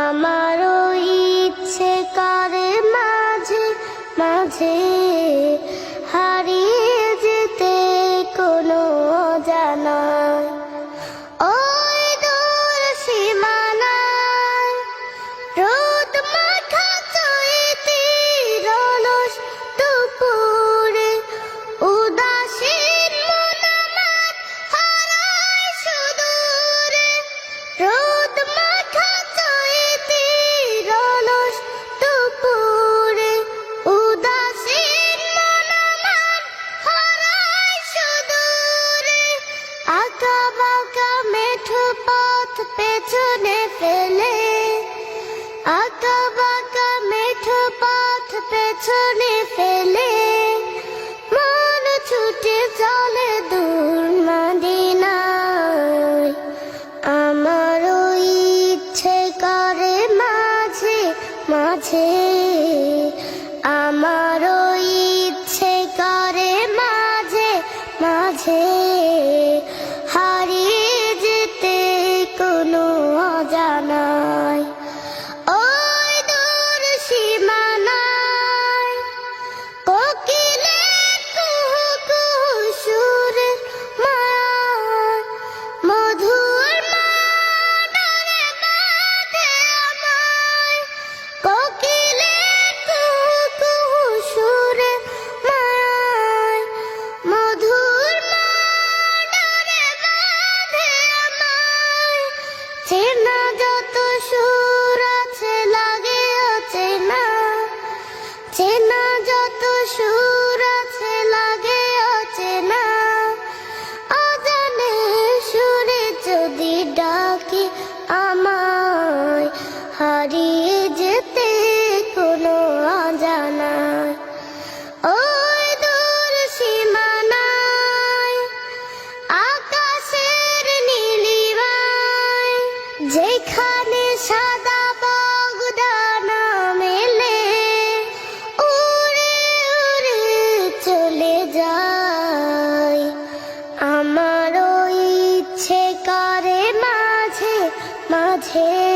আমারও ইচ্ছে করে মাঝে মাঝে হারি পেছনে ফেলে। আঁকা বাঁকা মেঠো পথ পেছনে ফেলে। মন ছুটে চলে দূর। চেনা যত সুর আছে যত সুর যেখানে সাদা বাগদানা মেলে। উড়ে উড়ে চলে যায়। আমার ইচ্ছে করে মাঝে মাঝে